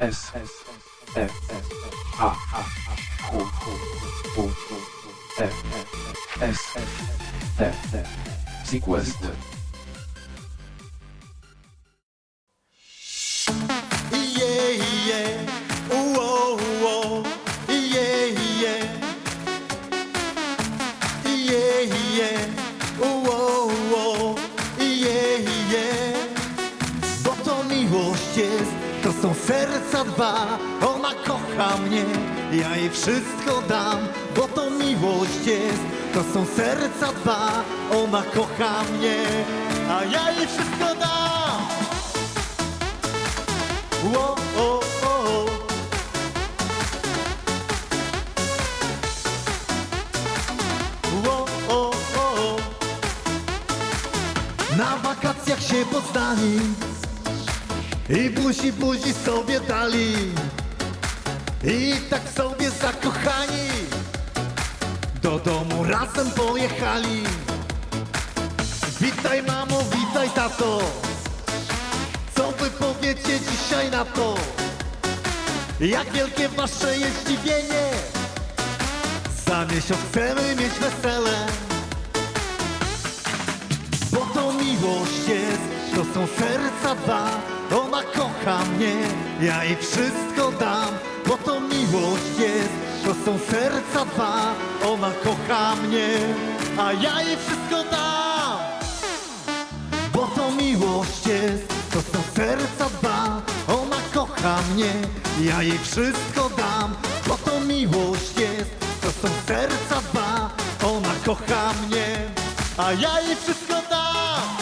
S F F A O O O F S F F F Sequest. Yeah, yeah. Ooh, oh, ooh, oh. Yeah, yeah. Yeah, yeah. Ooh, oh, ooh, oh. Yeah, yeah. Bo to miłość jest. To są serca dwa. Ona kocha mnie, ja jej wszystko dam. Bo to miłość jest, to są serca dwa. Ona kocha mnie, a ja jej wszystko dam. Whoa, oh, oh. Whoa, oh, oh. Na wakacjach się poznali i buzi buzi sobie dali i tak sobie zakochani do domu razem pojechali. Witaj mamo, witaj tato. Co wy powiecie dzisiaj na to? Jak wielkie wasze jest zdziwienie? Za miesiąc chcemy mieć wesele Bo to miłość jest, to są serca dwa Ona kocha mnie, ja jej wszystko dam Bo to miłość jest, to są serca dwa Ona kocha mnie, a ja jej wszystko dam. Bo to miłość jest, to są serca dwa Ona kocha mnie, ja jej wszystko dam Bo to miłość jest, to są serca dwa Ona kocha mnie, a ja jej wszystko dam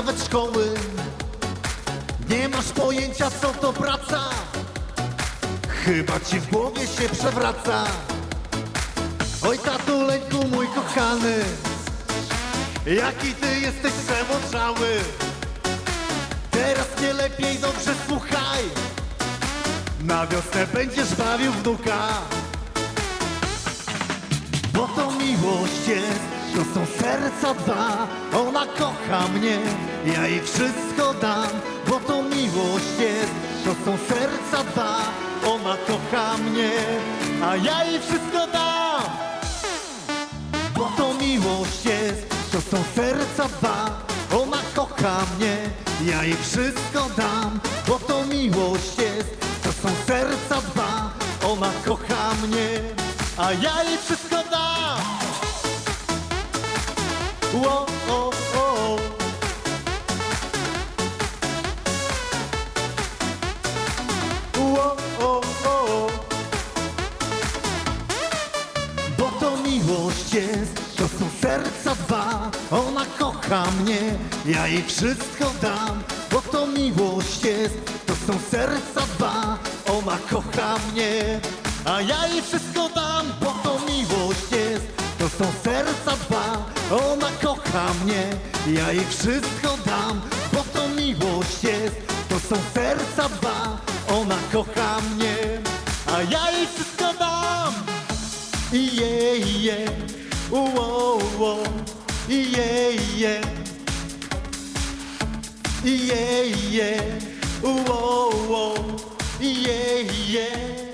nawet szkoły. Nie masz pojęcia co to praca. Chyba ci w głowie się przewraca. Oj tatuleńku mój kochany Jaki ty jesteś przemądrzały Teraz nie lepiej dobrze słuchaj. Na wiosnę będziesz bawił wnuka. Bo to miłość jest, to są serca dwa Ona kocha mnie, ja jej wszystko dam Bo to miłość jest, to są serca dwa Ona kocha mnie, a ja jej wszystko dam Bo to miłość jest, to są serca dwa Ona kocha mnie, ja jej wszystko dam Bo to miłość jest, to są serca dwa Ona kocha mnie, a ja jej wszystko dam Ło, o, o. Ło, o, o. Bo to miłość jest, to są serca dwa Ona kocha mnie, ja jej wszystko dam Bo to miłość jest, to są serca dwa Ona kocha mnie, a ja jej wszystko dam Bo to miłość jest, to są serca dwa Ona kocha mnie, ja jej wszystko dam Bo to miłość jest, to są serca dwa Ona kocha mnie, a ja jej wszystko dam. Yeah, yeah, whoa, whoa, yeah, yeah, yeah, yeah, whoa, whoa, yeah, yeah.